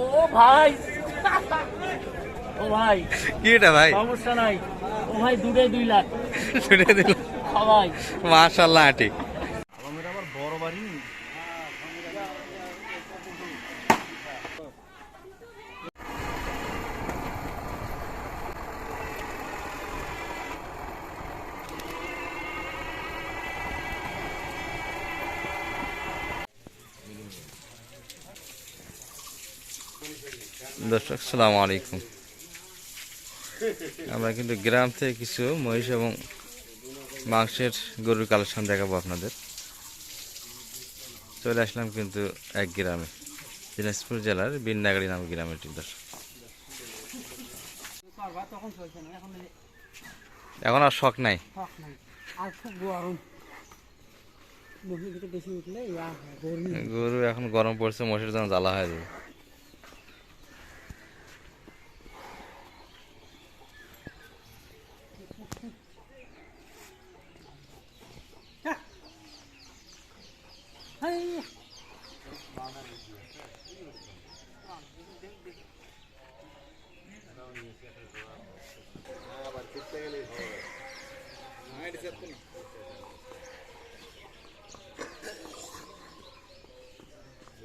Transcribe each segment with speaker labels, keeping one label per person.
Speaker 1: ও ভাই। ও ভাই।
Speaker 2: কি এটা ভাই?
Speaker 1: সমস্যা নাই। ও ভাই দুটোই দুই লাখ।
Speaker 2: মাশাল্লাহ আটি
Speaker 3: আলমের আবার বড় বাড়ি
Speaker 2: দর্শক সালাম আলাইকুম। আমরা কিন্তু গ্রাম থেকে কিছু মহিষ এবং মাংসের গরুর কালেকশন দেখাবো আপনাদের। চলে আসলাম কিন্তু এক গ্রামে দিনাজপুর জেলার বিন্নাগাড়ি নাম গ্রামেটি দর্শক।
Speaker 1: এখন
Speaker 2: আর শখ নাই? গরু এখন গরম পড়ছে মহিষের জন্য জ্বালা হয়ে যাবে
Speaker 1: হাই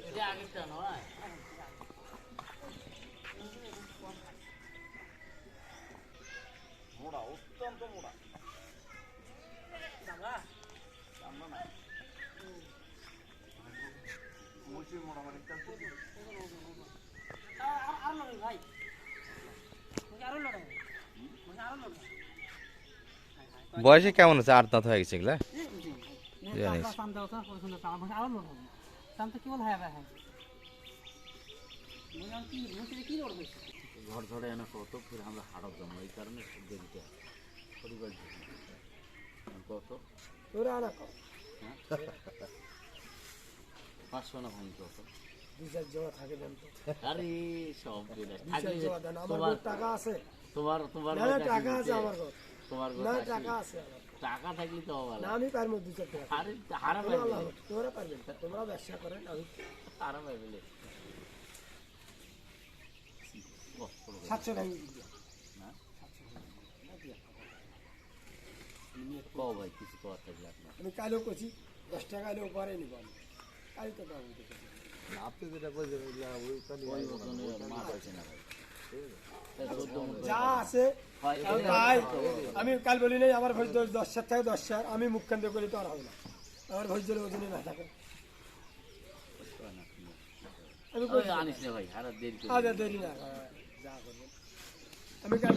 Speaker 1: এটা আগেরটা নয়
Speaker 3: মোড়া অত্যন্ত মোড়া
Speaker 1: দাদা
Speaker 3: আমরা না মুসির মোড়া মানে একটা
Speaker 1: আর- আর লড়াই ভাই মুখে আরও লড়াই মুখে আরও লড়াই
Speaker 2: বয়সে কেমন আছে? আট দাঁত হয়ে গেছে এগুলা?
Speaker 3: ঘর ধরে এনে কত ফির আমরা হাড়ক জমা এই কারণে দেরিতে। পরিবার কত? পাঁচশো না ভাঙি কত? আরে সব দিলে। থাকলে যে
Speaker 4: টাকা আছে।
Speaker 3: তোমার তোমার
Speaker 4: না, না,
Speaker 3: কথা
Speaker 4: টাকা আছে আমার
Speaker 3: তোমার
Speaker 4: না টাকা আছে
Speaker 3: টাকা থাকলে তো ভালো
Speaker 4: না। আমি পারব দু চার টাকা
Speaker 3: আরে হারা
Speaker 4: কোনো আল্লাহ
Speaker 3: পাইবে
Speaker 4: হোক, তোমরা পারবেন তোমরা ব্যবসা করেন আমি
Speaker 3: হারা পাইবে
Speaker 4: সাতশো টাকা দিয়ে
Speaker 3: কও ভাই কিছু কওয়ার থাকলে আপনার।
Speaker 4: আমি কালও করছি দশ টাকা হলেও পরে নিব আমি। আমি কাল বলি নাই, আমার ভোজ দশ সাত থেকে, দশ সার আমি মুখ কান্দ করি তো আর হবে না। আমার ভোজ দিলে ওজনে না থাকে। আমি আমি কাল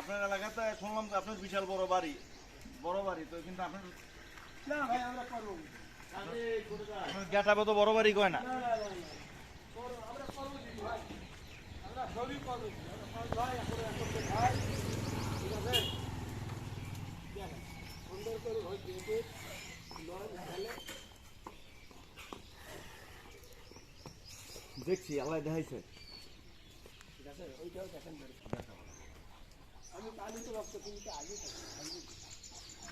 Speaker 5: আপনার এলাকাতে শুনলাম আপনার বিশাল বড় বাড়ি। বড় বাড়ি তো কিন্তু আপনার
Speaker 4: না ভাই আমরা করব
Speaker 5: তো বড় বাড়ি কয় না? দেখছি আল্লাহ দেখাইছে।
Speaker 4: ঠিক আছে? ওইটাও দেখেন। ধরে। আমি কালই তো রক্ত কিনতে আগে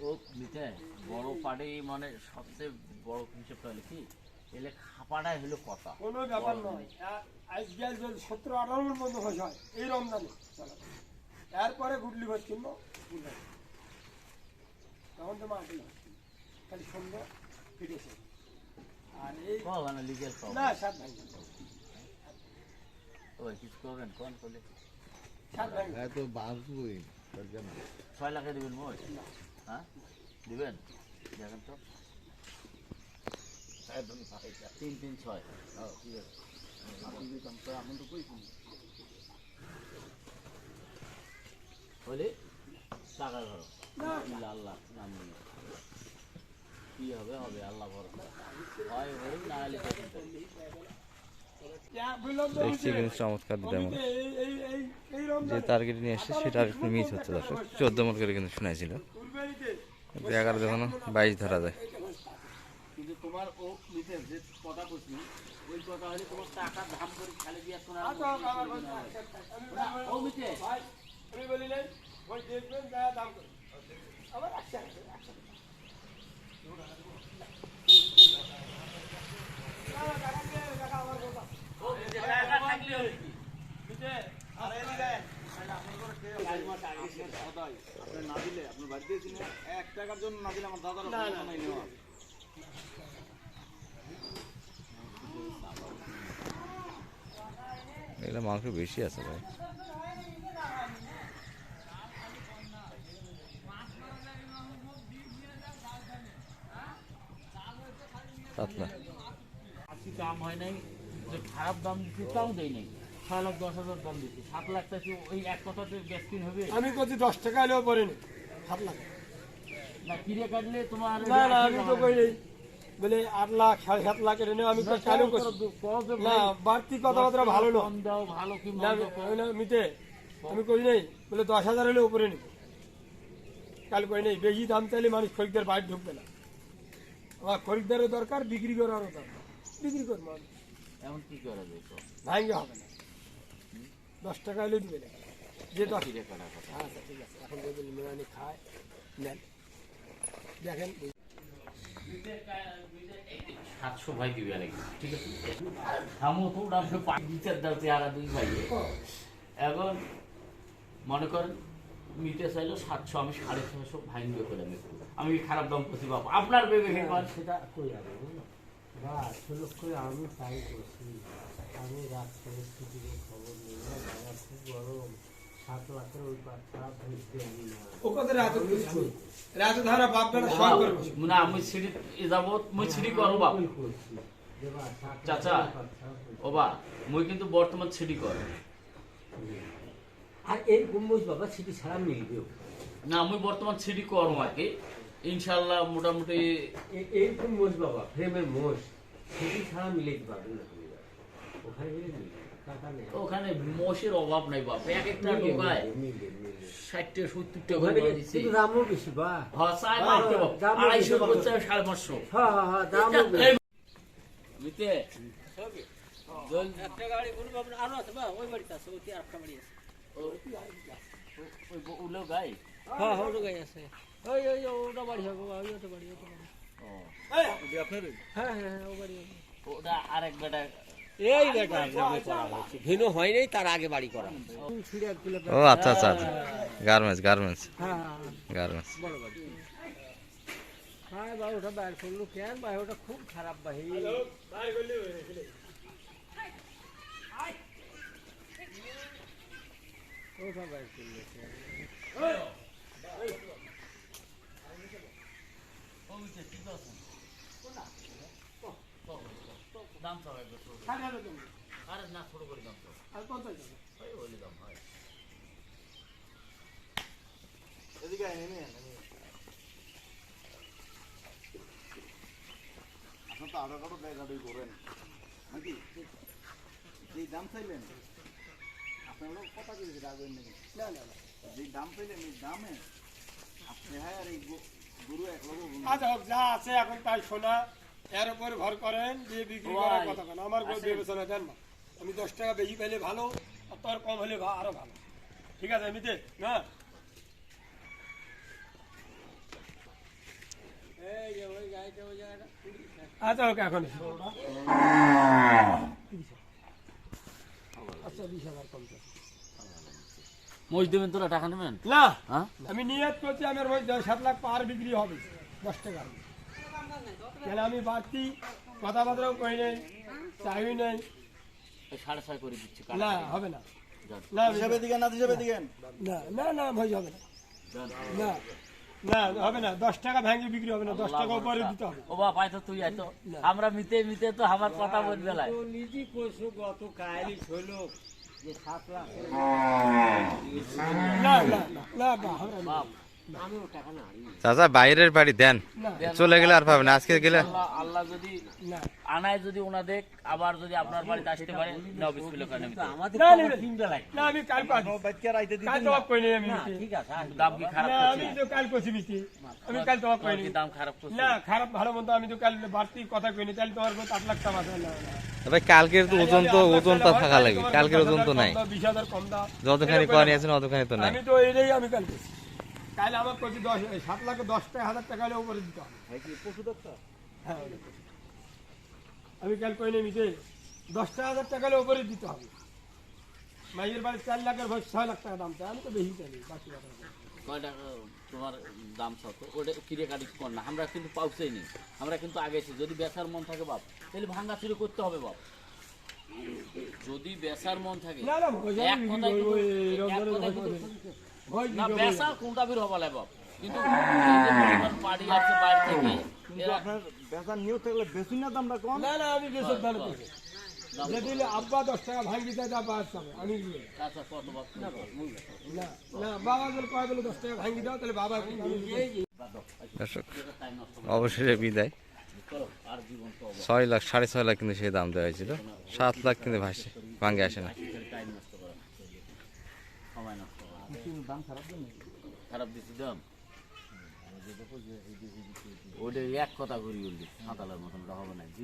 Speaker 3: ও নিতে বড় পাড়ে মানে সবচেয়ে বড় হিসেবটা হলো কি? এলে খাপাটাই হলো কথা।
Speaker 4: কোনো ব্যাপার নয়। যদি সতেরো আঠারো বন্ধ হয়ে হয়। এই রমজানে। এরপরে গুডলি ভোজ কিনবো তখন তো মাটি খালি সন্ধ্যা ফিরেছে আর এই
Speaker 3: কও মানে লিগেল
Speaker 4: না সাত ভাই।
Speaker 3: ওই কিছু করবেন কোন করলে?
Speaker 4: সাত ভাই।
Speaker 3: ছয় লাখে দিবেন মোট হ্যাঁ দিবেন দেখেন তো তিন তিন ছয় ঠিক আছে এখন তো কই হলে টাকা ধরো আল্লাহ নাম নিয়ে কি হবে হবে আল্লাহ ভরসা হয় হয় না হলে
Speaker 2: চমৎকার দুটা
Speaker 4: এই এই এই এই
Speaker 2: যে টার্গেট নিয়ে এসছে সেটা আর একটু মিস হচ্ছে দর্শক। চোদ্দ মন করে কিন্তু শোনাইছিল। এগারো যখন বাইশ ধরা যায়।
Speaker 3: ওই কথা হলে তোমার টাকা ধাম করে খালি দিয়ে শোনা
Speaker 4: আচ্ছা আমার কথা আমি
Speaker 3: ও মিটে
Speaker 4: ভাই আমি বলি নাই ওই দেখবেন যা দাম করে আবার একসাথে একসাথে
Speaker 5: আর এদিকে সদাই, আপনি না দিলে এক টাকার জন্য না দিলে আমার
Speaker 2: মাংস বেশি আছে ভাই। পাতলা
Speaker 3: দাম হয় নাই খারাপ দাম দিচ্ছি তাও দেয় নাই। ছয় লাখ দশ হাজার দাম দিচ্ছি সাত লাখ টাকা ওই এক কথাতে বেসকিন হবে?
Speaker 4: আমি কত দশ টাকা এলেও পরে নি সাত লাখ।
Speaker 3: না কিনে কাটলে তোমার
Speaker 4: না না আমি তো কই নাই বলে আট লাখ সাড়ে সাত লাখ আমি তো চালু করছি না বাড়তি কথাবার্তা ভালো না।
Speaker 3: দাও ভালো কি
Speaker 4: না
Speaker 3: মন্দ
Speaker 4: আমি না, মিটে আমি কই নাই বলে দশ হাজার হলে উপরে নিব কাল কই নাই বেশি দাম চাইলে মানুষ খরিদ্দার বাইরে ঢুকবে না। আমার খরিদ্দারও দরকার বিক্রি করারও দরকার। বিক্রি কর মানুষ
Speaker 3: এমন কি করা যায়
Speaker 4: ভাঙ্গে হবে না। দশ টাকা হলে দিবে না যে দশ
Speaker 3: কিনে
Speaker 4: আচ্ছা ঠিক আছে। এখন যদি খায়। নেন। দেখেন।
Speaker 3: সাতশো ভাই দিবে ঠিক আছে? থামো তো বিচার দাও চেহারা দুই ভাই এখন মনে করেন নিতে চাইলো সাতশো আমি সাড়ে ছশো ভাই নিয়ে করে আমি। আমি কি খারাপ দাম করছি বাবা আপনার বেবে খেয়ে
Speaker 1: সেটা কই যাবে করে আমি তাই করছি। আমি রাত খবর নিয়ে বাজার খুব গরম সাত লাখের ওই বাচ্চা ধরতে না
Speaker 4: ও কথা রাত রাত ধারা বাপ বেটা সব করব।
Speaker 3: না আমি সিঁড়ি মুই সিঁড়ি বাপ। চাচা। মুই কিন্তু বর্তমান সিঁড়ি কর।
Speaker 1: আর এই গম্বুজ বাবা ছাড়া মিলবেও
Speaker 3: না বর্তমান সিঁড়ি আর কি। মোটামুটি
Speaker 1: ফ্রেমের মোষ সেটি ছাড়া মিলে না ওখানে
Speaker 3: ওখানে মোষের অভাব নাই বাপ এক একটা ঢোকায়। ষাটটা সত্তরটা করে দিচ্ছে
Speaker 1: দামও বেশি বা।
Speaker 3: হ্যাঁ চাই মারতে বাপ
Speaker 1: দাম
Speaker 3: আড়াইশো
Speaker 1: বেশি
Speaker 3: করছে সাড়ে পাঁচশো।
Speaker 1: হ্যাঁ হ্যাঁ হ্যাঁ দামও বেশি। একটা গাড়ি আরও আছে বা ওই বাড়িতে আছে ওই আরেকটা বাড়ি আছে।
Speaker 3: উলো গাই?
Speaker 1: হ্যাঁ হ্যাঁ ওটা আছে। ওই ওই ওটা বাড়ি হবে ওই ওটা বাড়ি ওটা বাড়ি।
Speaker 5: আপনার
Speaker 1: হ্যাঁ হ্যাঁ হ্যাঁ ও বাড়ি
Speaker 3: ওটা আরেক বেটা
Speaker 1: এই দেখা নামে করা হচ্ছে ভেনু হয় নাই তার আগে বাড়ি করা
Speaker 2: ও আচ্ছা আচ্ছা আচ্ছা গার্মেন্টস গার্মেন্টস
Speaker 1: হ্যাঁ
Speaker 2: গার্মেন্টস
Speaker 1: হ্যাঁ ভাই ওটা বাইর করল কেন ভাই ওটা খুব খারাপ ভাই
Speaker 4: বাইরে করলে হয়ে গেলে।
Speaker 1: ওটা বাইর করল কেন?
Speaker 3: দাম তো হবে
Speaker 4: ষাট হাজার টাকা।
Speaker 3: আরে না ছোট করে দাম তো।
Speaker 4: আর পঞ্চাশ।
Speaker 3: ওই ওই দাম হয়।
Speaker 5: এদিকে আয়, নেমে। আপনার তো আধার কার্ডও দেখাটাই করেন নাকি? যেই দাম চাইলেন। আপনার লোক কথা কিছু রাখবেন নাকি?
Speaker 4: না না না।
Speaker 5: দাম চাইলেন এই দামে আপনি হ্যাঁ আর এই গরু এক লোক
Speaker 4: আচ্ছা যা আছে এখন তাই শোনা। এর উপর ভর করেন দিয়ে বিক্রি করার কথা কেন আমার বিবেচনা দেন না। আমি দশ টাকা বেশি পেলে ভালো আর তোর কম হলে আরও ভালো। ঠিক আছে এমনিতে না? আচ্ছা ওকে এখন আচ্ছা বিশ হাজার পঞ্চাশ
Speaker 3: মোষ দেবেন তোরা টাকা নেবেন?
Speaker 4: না
Speaker 3: হ্যাঁ?
Speaker 4: আমি নিয়ত করছি আমার সাত লাখ পার বিক্রি হবে দশ টাকা কেন আমি বাড়তি কথাবার্তাও কই নেই চাই নেই।
Speaker 3: সাড়ে ছয় করে দিচ্ছি
Speaker 4: না হবে না। না
Speaker 5: হিসাবে দিকেন না হিসাবে দিকেন?
Speaker 4: না না না ভাই হবে না। না না হবে না। দশ টাকা ভেঙে বিক্রি হবে না দশ টাকা উপরে দিতে হবে।
Speaker 3: ও বাপ তো তুই তো। আমরা মিতে মিতে তো আমার কথা বলবে লাই
Speaker 1: তো নিজে কইছো গত কালি ছিল যে সাত লাখ।
Speaker 4: না না না না না।
Speaker 3: বাপ।
Speaker 2: চাচা বাইরের বাড়ি দেন। চলে গেলে আর পাবেন আজকে গেলে
Speaker 3: আল্লাহ আল্লাহ যদি আনায় যদি ওনাদের আবার যদি আপনার বাড়িতে আসতে পারে নাও বিসমিল্লাহ করে নেবেন।
Speaker 4: না নিবে। না আমি কাল পাস কাল তো কই নেই আমি
Speaker 3: ঠিক আছে দাম কি খারাপ
Speaker 4: না আমি তো কাল কইছি মিষ্টি। আমি কাল তোমাকে
Speaker 3: তোমার
Speaker 4: কইনি
Speaker 3: দাম খারাপ করছি?
Speaker 4: না খারাপ ভালো মন্দ আমি তো কাল বাড়তি কথা কইনি। তাহলে তোমার কত আট লাখ টাকা না।
Speaker 2: ভাই কালকের তো ওজন তো ওজনটা থাকা লাগে। কালকের ওজন তো নাই।
Speaker 4: কম দাও।
Speaker 2: যতখানি পানি আছেন অতখানি তো নাই।
Speaker 4: আমি তো আমি কাল কইছি কাল আমার দশ সাত লাখ দশ হাজার টাকা হলে উপরে দিতে হবে। হ্যাঁ কইছি। আমি কাল কইনি মিটে দশটা হাজার টাকা হলে উপরে দিতে হবে। মাইয়ের বাড়ি চার লাখের ভয় ছয় লাখ টাকা দাম চাই আমি তো বেশি চাই বাকি না।
Speaker 3: টাকা তোমার দাম কত ওটা কিরে কাটি কর না আমরা কিন্তু পাউসাই নেই। আমরা কিন্তু আগেছি যদি বেচার মন থাকে বাপ তাহলে ভাঙ্গা চুরি করতে হবে বাপ। যদি বেচার মন থাকে
Speaker 4: না না
Speaker 3: এক কথায় না কোনটা বের হবা কিন্তু পাড়ি আছে বাইরে থেকে।
Speaker 5: কিন্তু আপনার থাকলে বেশি না দামটা কম?
Speaker 4: না না আমি বেশি ভালো করছি যদি আব্বা দশ টাকা যাবে আমি না না বাবা যদি কয় বলে দশ টাকা ভাঙি দাও তাহলে বাবা
Speaker 2: দর্শক অবশেষে বিদায়।
Speaker 3: করো আর জীবন তো অবস্থা
Speaker 2: ছয় লাখ সাড়ে ছয় লাখ কিন্তু সেই দাম দেওয়া হয়েছিল। সাত লাখ কিন্তু ভাসে ভাঙে আসে না।
Speaker 5: কিন্তু দাম খারাপ দেন
Speaker 3: খারাপ দিছি দাম। ওটা এক কথা ঘুরি বললি সাঁতালের মতন হবে না
Speaker 5: যে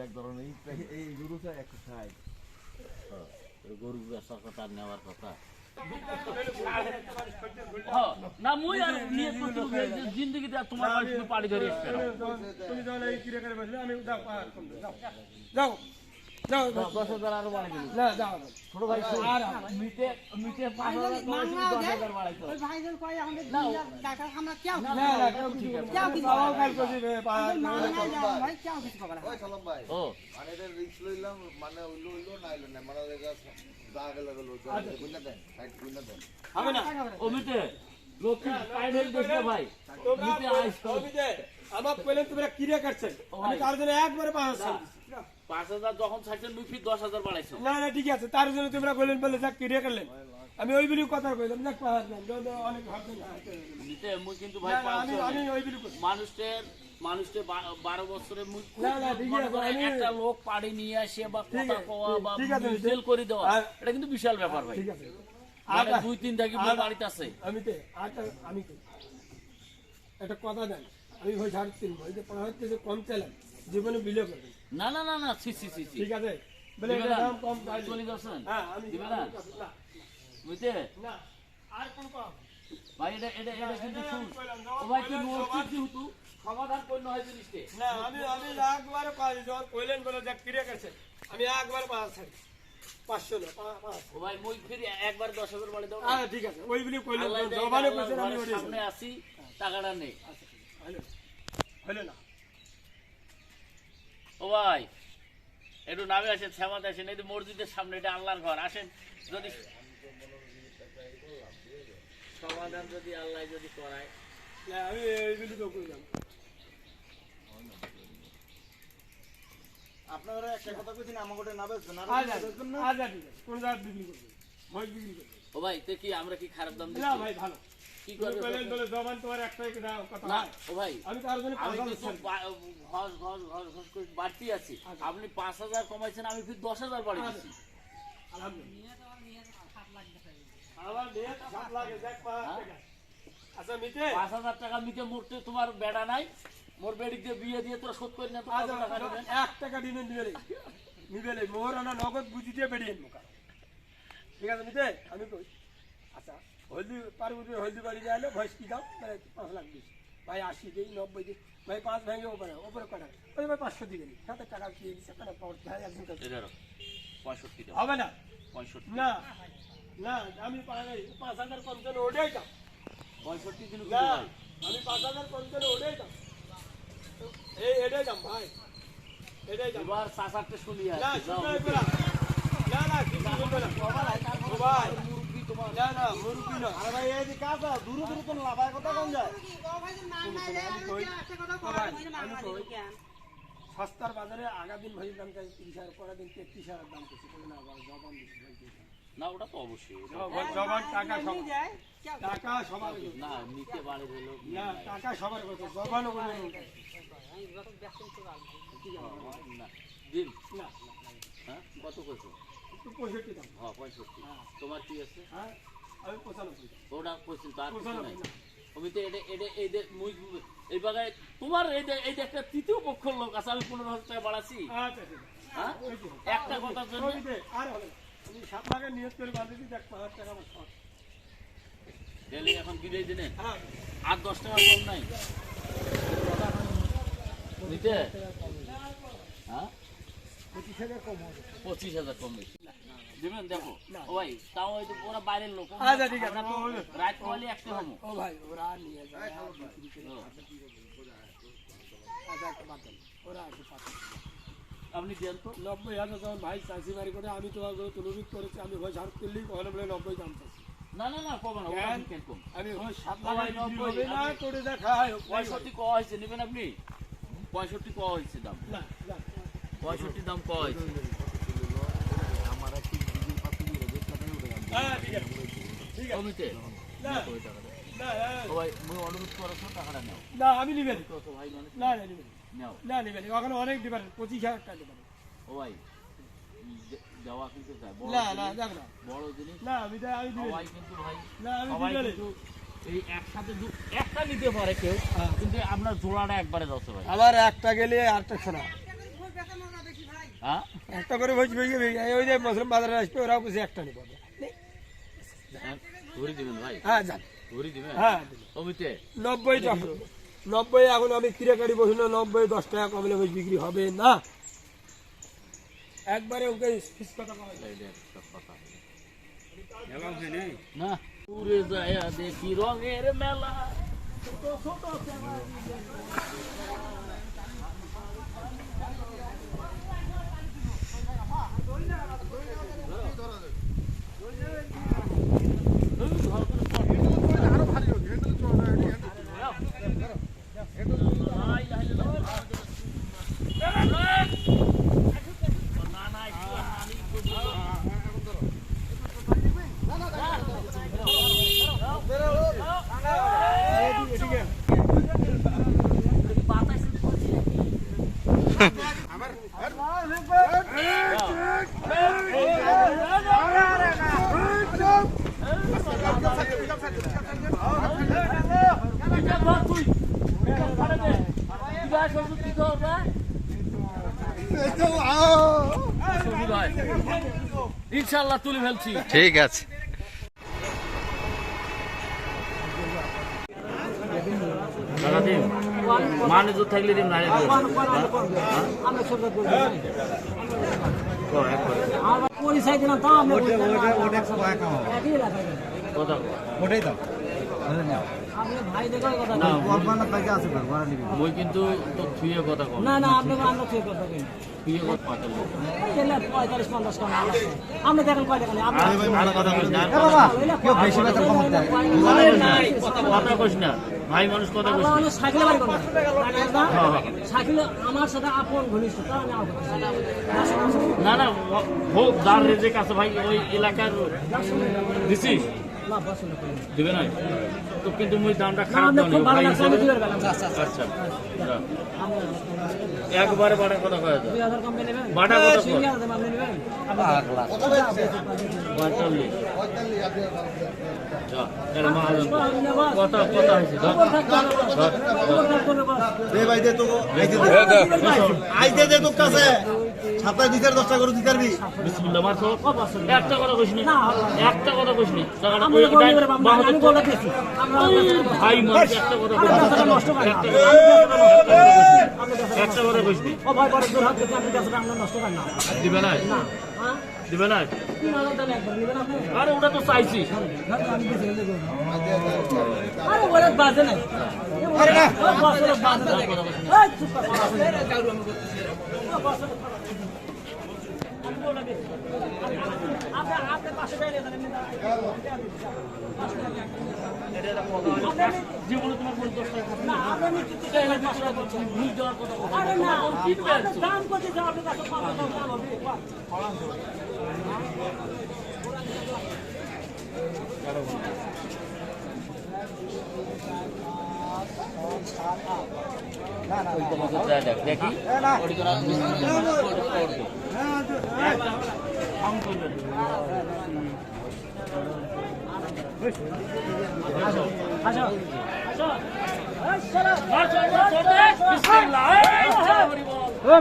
Speaker 5: এক ধরনের এই- এই গরু চাই
Speaker 3: গরু বেচার কথা নেওয়ার কথা। হ্যাঁ, না মুই আর নিয়ে জিন্দগিতে আর তোমার পাড়ি ধরে
Speaker 4: তুমি এই কিরে করে বসলে আমি যাও।
Speaker 6: আমরা কেউ
Speaker 4: না না কেউ কিছু করবে না।
Speaker 6: কেউ কিছু
Speaker 4: বাবাও কাল করছি বে, পাহাড়
Speaker 6: আমাদের মা নাই যাওয়া ভাই কেউ কিছু পাবে না।
Speaker 7: ওই সালাম ভাই
Speaker 3: ও।
Speaker 7: মানে এটা রিক্স লইলাম মানে হইল হইল না। মানে ওদের কাছে যা গেল গেল বুঝলে দেন সাইড বুঝলে দেন।
Speaker 4: হবে না।
Speaker 3: ও মিটে লক্ষ্মী পায়ে ধরে দিস না ভাই।
Speaker 4: তোমরা
Speaker 3: করো।
Speaker 4: আমার তোমরা কাটছেন আমি তার জন্য একবারে পাঁচ হাজার।
Speaker 3: পাঁচ হাজার যখন ছাড়ছেন দশ হাজার বাড়াইছো।
Speaker 4: না না ঠিক আছে তার জন্য তোমরা কইলেন বলে যাক কিরে করলেন। আমি ওই বিলি কথা কইলাম যাক পাঁচ হাজার দাও, দাও, অনেক ভাবছেন
Speaker 3: মুই কিন্তু ভাই
Speaker 4: না, না,
Speaker 3: পাঁচ
Speaker 4: আমি আমি ওই বিলি
Speaker 3: মানুষের মানুষের বারো বছরে মুই খুব
Speaker 4: না, না, ঠিক আছে,
Speaker 3: করেন
Speaker 4: আমি-
Speaker 3: একটা লোক পাড়ি নিয়ে আসে বা কথা কওয়া বা সেল করে দেওয়া এটা কিন্তু বিশাল ব্যাপার ভাই।
Speaker 4: ঠিক আছে।
Speaker 3: মানে দুই তিন থাকি বাড়িতে আছে।
Speaker 4: আমি তে আমি কই। একটা কথা দেন আমি ঝাড় যে হাজার যে কম চালাম জীবনে বিলে করবেন
Speaker 3: না না না না সি সি সি
Speaker 4: ঠিক আছে। বলে এটা? দাম কম হ্যাঁ আমি
Speaker 3: না? বুঝতে?
Speaker 4: না আর কোন কম।
Speaker 3: ভাই এটা এটা এটা কিন্তু শুন ও ভাই তুই নোট যেহেতু সমাধান করতে হয় জিনিসটা
Speaker 4: না আমি আমি একবারে পাঁচ যখন কইলেন বলে যে কিরে গেছে। আমি একবারে পাঁচ ছাড়ি পাঁচশো না
Speaker 3: ও ভাই মুই ফির একবার দশ হাজার বাড়ি দাও।
Speaker 4: আচ্ছা ঠিক আছে ওইগুলি কইলেন জবানে কইছেন আমি
Speaker 3: সামনে আসি টাকাটা নেই।
Speaker 4: হলো হলো না।
Speaker 3: ও ভাই একটু নামে আসেন শ্যামাতে আসেন এই মসজিদের সামনে এটা আল্লাহর ঘর। আসেন যদি সমাধান যদি আল্লাহ যদি করায়।
Speaker 4: আমি এইগুলি তো কইলাম
Speaker 5: আপনারা একটা কথা কইছেন আমাকে না বেচবেন আর বেচবেন না?
Speaker 4: আজ কোন বিক্রি বিক্রি
Speaker 3: ও ভাই তো কি আমরা কি খারাপ দাম
Speaker 4: না
Speaker 3: দিচ্ছি?
Speaker 4: ভাই ভালো।
Speaker 3: কি করবে
Speaker 4: বলে? জবান তোমার একটাই কথা কথা?
Speaker 3: না ও ভাই
Speaker 4: আমি তার জন্য
Speaker 3: আমি
Speaker 4: হাজার ছাড়ি।
Speaker 3: বা- ঘস ঘস ঘস ঘস করে বাড়তি আছি। আপনি কমাইছেন আমি ফির দশ
Speaker 4: দেখ পাঁচ
Speaker 3: হ্যাঁ?
Speaker 4: আচ্ছা
Speaker 3: পাঁচ হাজার টাকা মিটে মরতে তোমার বেড়া নাই। মোর বেড়ি দিয়ে বিয়ে দিয়ে তোরা শোধ করে না তো
Speaker 4: আচ্ছা,
Speaker 3: টাকা
Speaker 4: এক টাকা দিনে নিবে নিবে মোহর আনা নগদ বুঝি দিয়ে বেরিয়ে ঠিক আছে মিটে আমি কই আচ্ছা। হলদি পার্বতী হলদি বাড়ি যাইলে ভয়েস কি দাও মানে পাঁচ লাখ দিস ভাই আশি দিই নব্বই দিই ভাই পাঁচ ভেঙে ওপরে ওপরে কটা? ওই ভাই পাঁচশো দিকে দিই সাথে টাকা দিয়ে দিচ্ছে কেন ভাই
Speaker 3: ধরো, পঁয়ষট্টি দাও।
Speaker 4: হবে না।
Speaker 3: পঁয়ষট্টি।
Speaker 4: না না আমি পাঁচ হাজার পঞ্চান্ন ওটাই দাম
Speaker 3: পঁয়ষট্টি দিন
Speaker 4: না আমি পাঁচ হাজার পঞ্চান্ন ওটাই দাম এই এটাই দাম ভাই। এটাই দাম।
Speaker 3: এবার সাত আটটা শুনি
Speaker 4: না। না না কিছু না।
Speaker 3: তোমার
Speaker 4: না না মুরগি না
Speaker 5: আরে ভাই এই যে কাঁচা দূরে দূরে তো লাভায় কথা কম যায়।
Speaker 6: কথা
Speaker 4: সস্তার বাজারে আগা দিন ভাই দাম চাই তিরিশ হাজার পরের দিন তেত্রিশ হাজার দাম করছে। বলে না জবান হবে।
Speaker 3: না ওটা তো অবশ্যই
Speaker 4: জবান টাকা সব টাকা সবার
Speaker 3: না নিতে পারে হলো
Speaker 4: না টাকা সবার কাছে জবানও
Speaker 3: না। দিন।
Speaker 4: না
Speaker 3: হ্যাঁ কত কইছো?
Speaker 4: একটু পঁয়ষট্টি দাম।
Speaker 3: হ্যাঁ পঁয়ষট্টি। তোমার কি আছে?
Speaker 4: হ্যাঁ আমি পঁচানব্বই।
Speaker 3: ওটা কইছি তার
Speaker 4: পঁচানব্বই
Speaker 3: আমি তো এটা এটা এই যে মুই এই বাগায় তোমার এই এই যে একটা তৃতীয় পক্ষের লোক আছে আমি পনেরো হাজার টাকা বাড়াচ্ছি।
Speaker 4: আচ্ছা
Speaker 3: হ্যাঁ? একটা কথার জন্য
Speaker 4: আর হবে আমি সাত লাখের নিয়োগ করে দেখ পাঁচ হাজার টাকা আমার শর্ট
Speaker 3: গেলে এখন বিদায় দিনে
Speaker 4: হ্যাঁ।
Speaker 3: আর দশ টাকা কম নাই। নিতে? হ্যাঁ?
Speaker 4: পঁচিশ হাজার কম
Speaker 3: পঁচিশ হাজার কম বেশি। দেবেন দেখো। ভাই তাও হয়তো ওরা বাইরের লোক।
Speaker 4: আচ্ছা ঠিক আছে
Speaker 3: রাত হলে একটা হব।
Speaker 4: ও ভাই ওরা নিয়ে যায় আচ্ছা বাদ দেন। ওরা আছে
Speaker 3: আপনি দেন তো।
Speaker 4: নব্বই হাজার যখন ভাই চাষি বাড়ি করে আমি তোমার তুলবিক করেছি আমি ভাই সাত করলেই কখনো বলে নব্বই দাম চাচ্ছি
Speaker 3: না না না কমে না
Speaker 4: কেন?
Speaker 3: কেন কম।
Speaker 4: আমি সাত লাখ
Speaker 3: নব্বই,
Speaker 4: হবে না করে দেখায়
Speaker 3: পঁয়ষট্টি কওয়া হয়েছে নেবেন আপনি? পঁয়ষট্টি কওয়া হয়েছে দাম।
Speaker 4: না। না
Speaker 3: পঁয়ষট্টি দাম
Speaker 4: হ্যাঁ আছে
Speaker 3: কমিতে
Speaker 4: হ্যাঁ। আমি নিবেন
Speaker 3: মানে
Speaker 4: না না নিবেন
Speaker 3: নাও।
Speaker 4: না নিবেন ওখানে অনেক পঁচিশ হাজার টাকা
Speaker 3: ও ভাই কিন্তু
Speaker 4: না না
Speaker 3: জিনিস-
Speaker 4: না
Speaker 3: বড় জিনিস
Speaker 4: না আমি দেখ আমি
Speaker 3: সবাই কিন্তু ভাই
Speaker 4: না আমি
Speaker 3: সবাই
Speaker 4: দিবেন
Speaker 3: এই একসাথে দু একটা নিতে পারে কেউ কিন্তু আপনার জোড়াটা একবারে দশ ভাই।
Speaker 4: আবার একটা গেলে আরেকটা শোনা
Speaker 3: হ্যাঁ
Speaker 4: একটা করে ভোজ ভেঙে ভেঙে ওই যে মুসলিম বাজারে আসবে ওরাও বুঝে একটা নিবে
Speaker 3: হ্যাঁ,
Speaker 4: হ্যাঁ যান। হ্যাঁ নব্বই টাকা। নব্বই এখন আমি কিরে গাড়ি বসি না নব্বই দশ টাকা কমলে বেশ বিক্রি হবে না। একবারে ওকে
Speaker 3: না। পুরে যায় দেখি রঙের মেলা। ছোট ছোট চেলা ইনশাল্লাহ তুলে ফেলছি।
Speaker 2: ঠিক আছে।
Speaker 3: মানে থাকলে দিন না
Speaker 6: পরিচয় দিলাম এলাকায়
Speaker 3: কথা
Speaker 5: ওটাই তো।
Speaker 3: মই কিন্তু থুয়ে কথা কম
Speaker 6: না না আপনি আমরা কথা
Speaker 3: থুয়ে কথা
Speaker 6: এলে টাকা। দেখেন কয় টাকা
Speaker 3: আর কথা না আর
Speaker 5: এ বাবা কেউ বেশি কথা কম দেয়
Speaker 3: নাই, কথা কইস না। ভাই মানুষ কথা না।
Speaker 6: বাড়ি করব। সাইকেলে আমার সাথে আপন ঘনিষ্ঠ তা আমি
Speaker 3: না না হোক আছে ভাই ওই এলাকার দিছিস?
Speaker 6: না পছন্দ
Speaker 3: দিবে না তো কিন্তু মুই দামটা খারাপ ভাই।
Speaker 6: হাজার পেলাম।
Speaker 3: আচ্ছা একবারে বাড়ার কথা কয়ে বাটা এর মহাজন। কত কত হয়েছে ধর, ধর, ধর।
Speaker 5: দে ভাই দে তো আইতে দে। দে তো কাছে। সাতাশ দিতের দশটা করে দিতে পারবি
Speaker 3: বিসমিল্লাহ মারছো একটা কথা কইস নি।
Speaker 6: না।
Speaker 3: একটা কথা টাকাটা কই- বাহাদুর
Speaker 6: আমি বলে।
Speaker 3: ভাই মানুষ একটা কথা কইস
Speaker 6: নষ্ট।
Speaker 3: একটা কথা কইস
Speaker 6: ও ভাই বড় দূর হাত আপনি টাকাটা আমরা নষ্ট করেন না।
Speaker 3: দিবে
Speaker 6: হ্যাঁ
Speaker 3: দিবে আরে ওটা তো চাইছি।
Speaker 6: আরে ওরা বাজে আরে না। বাজে বাজে
Speaker 3: জীবনে তোমার কোনো দোষ নাই চাইলে পাঁচশো টাকা করছি দেখ।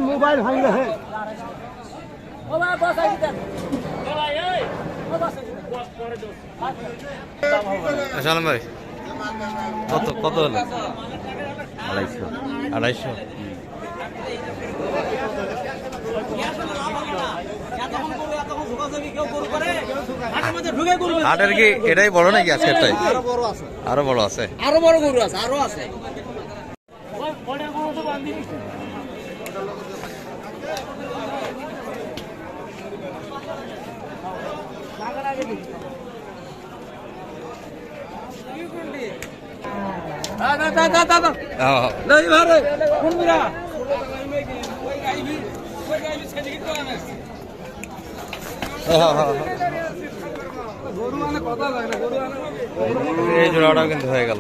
Speaker 4: মোবাইল ভাঙলে হে
Speaker 3: বলাই, এই। বস, পরে দোষ।
Speaker 2: সালাম ভাই কত কত হলো? আড়াইশো। আড়াইশো? হাটের কি এটাই বড় নাকি আজকেরটাই?
Speaker 7: আরও বড় আছে।
Speaker 2: আরও বড় আছে।
Speaker 6: আরও বড় গরু আছে আরও আছে
Speaker 3: ওই, পরে কোনো তো বান্ধিনি।
Speaker 6: দাদা দাদা দাদা
Speaker 2: হ্যাঁ,
Speaker 6: নাই মারে কোন মিরা
Speaker 2: হ্যাঁ, হ্যাঁ, হ্যাঁ।
Speaker 6: গরু মানে কথা লাগে না গরু মানে
Speaker 2: এই জোড়াটাও কিন্তু হয়ে গেল।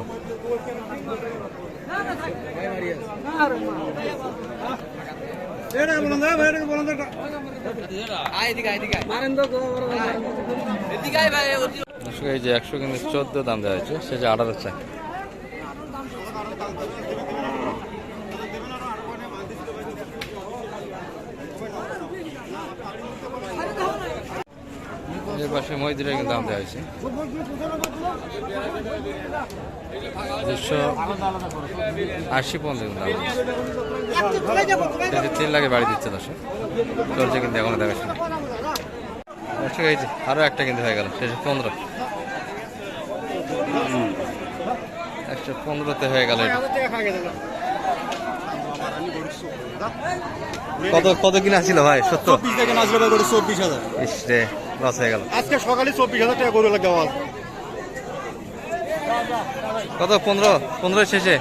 Speaker 2: একশো কিন্তু চোদ্দ দাম দেওয়া হয়েছে সে যে আঠারো চাই। এই পাশে মহিদিরা কিন্তু দাম দেওয়া হয়েছে দুশো আশি পর্যন্ত দাম। তিন লাখে বাড়ি দিচ্ছে দর্শক, চলছে কিন্তু এখনও দেখাচ্ছে না ঠিক আছে আরও একটা কিন্তু হয়ে গেল, শেষে পনেরো। একশো পনেরোতে হয়ে গেল এটা। কত কত কিনা ছিল ভাই সত্য
Speaker 5: চব্বিশ হাজার।
Speaker 2: ইস লস হয়ে গেল।
Speaker 5: আজকে সকালে চব্বিশ হাজার টাকা গরু লাগে আমার।
Speaker 2: কত পনেরো পনেরো শেষে?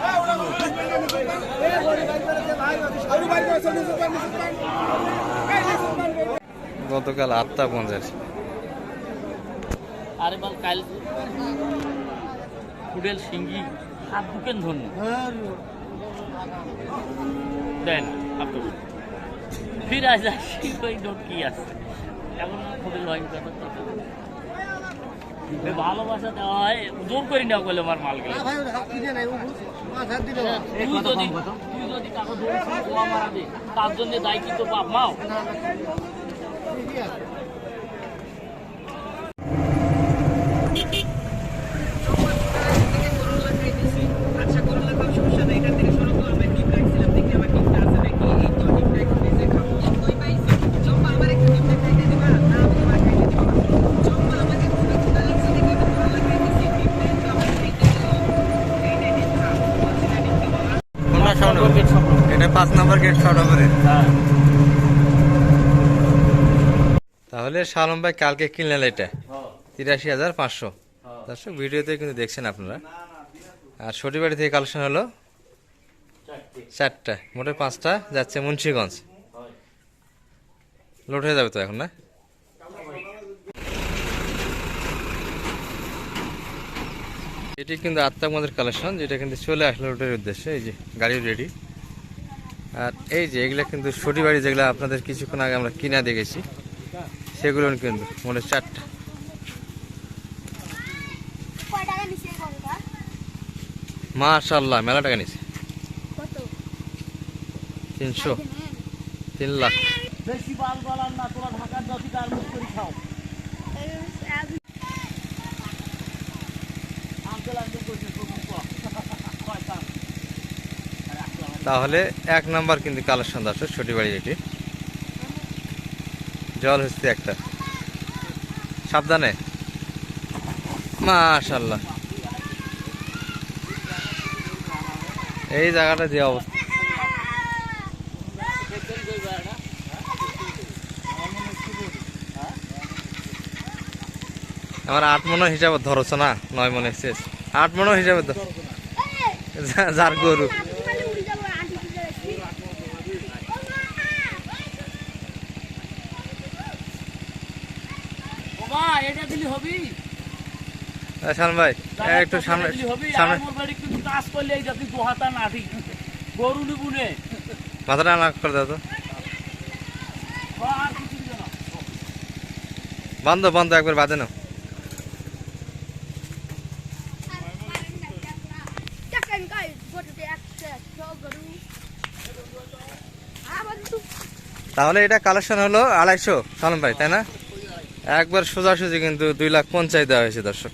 Speaker 2: গতকাল আটটা পঞ্চাশ।
Speaker 3: আরে বল কাল কুডেল সিঙ্গি হাত বুকেন ধন্য। দেন আপনি ফির আসি ওই নোট কি আছে এখন কুডেল ভাই কথা তো এ ভালোবাসা দেওয়া হয় জোর করি না বলে আমার মাল গেলে তুই যদি তুই যদি কাকে ধরেছিস ও আমার আগে তার জন্য দায় কিন্তু বাপ মাও
Speaker 2: কোনটা শর্ট এটা
Speaker 3: হ্যাঁ।
Speaker 2: তাহলে শালম ভাই কালকে কিনলেন এটা?
Speaker 3: হ্যাঁ।
Speaker 2: তিরাশি হাজার পাঁচশো। দর্শক ভিডিওতে কিন্তু দেখছেন আপনারা। আর সটিবাড়ি থেকে কালেকশন হলো?
Speaker 3: চারটে।
Speaker 2: মোটে পাঁচটা যাচ্ছে মুন্সিগঞ্জ।
Speaker 3: হয়।
Speaker 2: লোড হয়ে যাবে তো এখন না? এটি কিন্তু আত্মাগঞ্জের কালেকশন যেটা কিন্তু চলে আসলো রোডের উদ্দেশ্যে। এই যে গাড়ি রেডি আর এই যে এগুলা কিন্তু সটি বাড়ি যেগুলো আপনাদের কিছুক্ষণ আগে আমরা কিনা দেখেছি, সেগুলো কিন্তু মনে চারটা। মাশাল্লাহ মেলা টাকা নিছে তিনশো। তিন লাখ।
Speaker 3: ঢাকার
Speaker 2: তাহলে এক নাম্বার কিন্তু কালেকশন দর্শক ছোটি বাড়ির এটি। জল হচ্ছে একটা। সাবধানে। মাশাল্লাহ এই জায়গাটা যে অবস্থা। আমার আট মনে হিসাবে ধরছ না? নয় মনে শেষ। আট মনে হিসাবে যার গরু। শান ভাই একটু সামনে
Speaker 3: কাজ করলে এই না ঠিক গরু নিবুনে
Speaker 2: মাথাটা না করে দাও তো। বন্ধ বন্ধ একবার বাজে না।
Speaker 8: Chắc anh coi một cái cho guru. Bantu.
Speaker 2: তাহলে এটা কালেকশন হলো আড়াইশো সালাম ভাই তাই না? একবার সোজাসুজি কিন্তু দুই লাখ পঞ্চাশ দেওয়া হয়েছে দর্শক।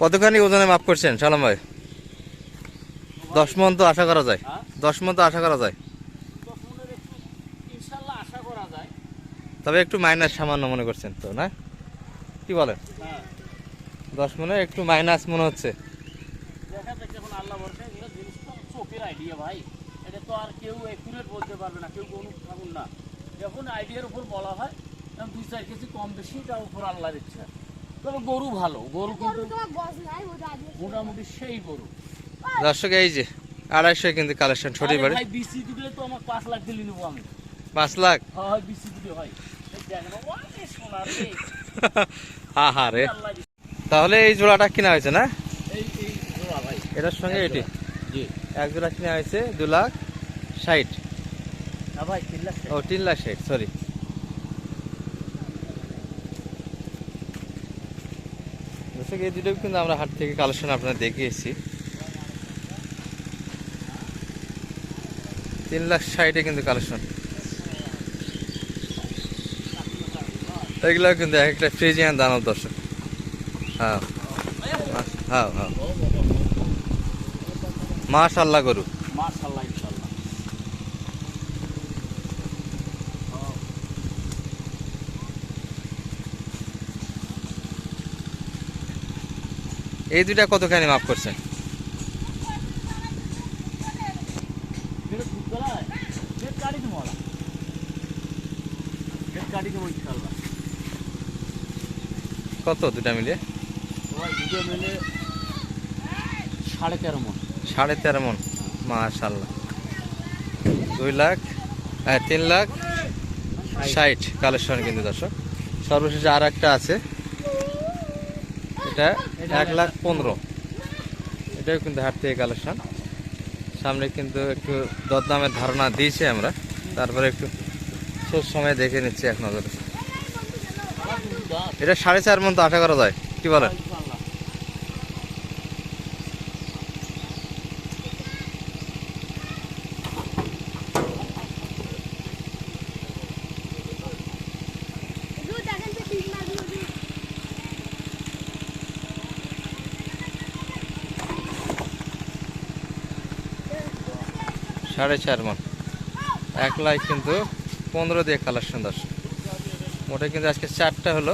Speaker 2: কতখানি ওজনে মাপ করছেন সালাম ভাই? দশ মন তো আশা করা যায়।
Speaker 3: হ্যাঁ?
Speaker 2: দশ মন তো আশা করা যায়।
Speaker 3: ইনশাল্লাহ আশা করা যায়।
Speaker 2: তবে একটু মাইনাস সামান্য মনে করছেন তো না? কি বলেন?
Speaker 3: হ্যাঁ।
Speaker 2: দশ মনে একটু মাইনাস মনে হচ্ছে।
Speaker 3: দেখা যাক যখন আল্লাহ বলছে এগুলো জিনিস তো চোখের আইডিয়া ভাই। এটা তো আর কেউ একুরেট বলতে পারবে না কেউ না। যখন আইডিয়ার উপর বলা হয় তখন দুই চার কেজি কম বেশি তার উপর আল্লাহর ইচ্ছা। তবে গরু ভালো গরু কিন্তু
Speaker 8: Guru তোমার বস নাই ও দাদি
Speaker 3: মোটামুটি সেই গরু।
Speaker 2: দর্শক এই যে আড়াইশো কিন্তু কালেকশন ছোটি
Speaker 3: আরে
Speaker 2: বাড়ি।
Speaker 3: বিসি দিলে তো আমার পাঁচ লাখ দিলে নেব আমি।
Speaker 2: পাঁচ লাখ?
Speaker 3: হয় বিসি দিলে হয়। রে,
Speaker 2: আহা রে। তাহলে এই জোড়াটা কিনা হয়েছে না?
Speaker 3: এই এই জোড়া ভাই।
Speaker 2: এটার সঙ্গে এটি? এক জোড়া কিনা হয়েছে দু লাখ ষাট।
Speaker 3: তিন লাখ
Speaker 2: ও তিন লাখ ষাট সরি দর্শক এই দুটো কিন্তু আমরা হাট থেকে কালেকশন আপনার দেখিয়েছি। তিন লাখ ষাটে কিন্তু কালেকশন। এগুলো কিন্তু এক একটা ফ্রিজিয়ান দানব দর্শক। হ্যাঁ। হ্যাঁ হ্যাঁ। মাশাল্লাহ গরু
Speaker 3: মাশাআল্লাহ ইনশাআল্লাহ
Speaker 2: এই দুইটা কতখানি মাফ করছেন? কত দুটা
Speaker 3: মিলে সাড়ে তেরো মন।
Speaker 2: সাড়ে তেরো মন। মাশাল্লাহ দুই লাখ তিন লাখ ষাট কালেকশন কিন্তু দর্শক। সর্বশেষে আর একটা আছে। এটা এক লাখ পনেরো। এটাও কিন্তু হাট থেকে কালেকশন সামনে কিন্তু একটু দরদামের ধারণা দিয়েছি আমরা। তারপরে একটু সব সময় দেখে নিচ্ছি এক নজরে। এটা সাড়ে চার মন আশা করা যায়। কি বলেন
Speaker 3: ইনশাআল্লাহ
Speaker 8: Guru দেখেন তো ঠিক মার গরু
Speaker 2: সাড়ে চার মন। এক লাখ কিন্তু পনেরো দিয়ে কালেকশন দশ মোটে কিন্তু আজকে চারটা হলো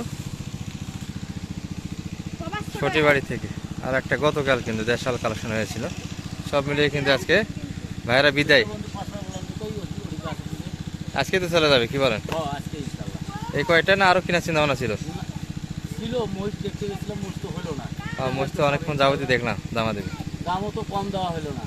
Speaker 2: ছোটি বাড়ি থেকে। আর একটা গতকাল কিন্তু দেশাল কালেকশন হয়েছিল। সব মিলিয়ে কিন্তু আজকে ভাইরা বিদায়। আজকে তো চলে যাবে কি বলেন? এই কয়টা না আরও কিনা চিন্তা ভাবনা ছিল
Speaker 3: তো
Speaker 2: মোস্ত অনেকক্ষণ যাবতীয় দেখলাম দামা দেবী
Speaker 3: দামও তো কম দেওয়া হলো না।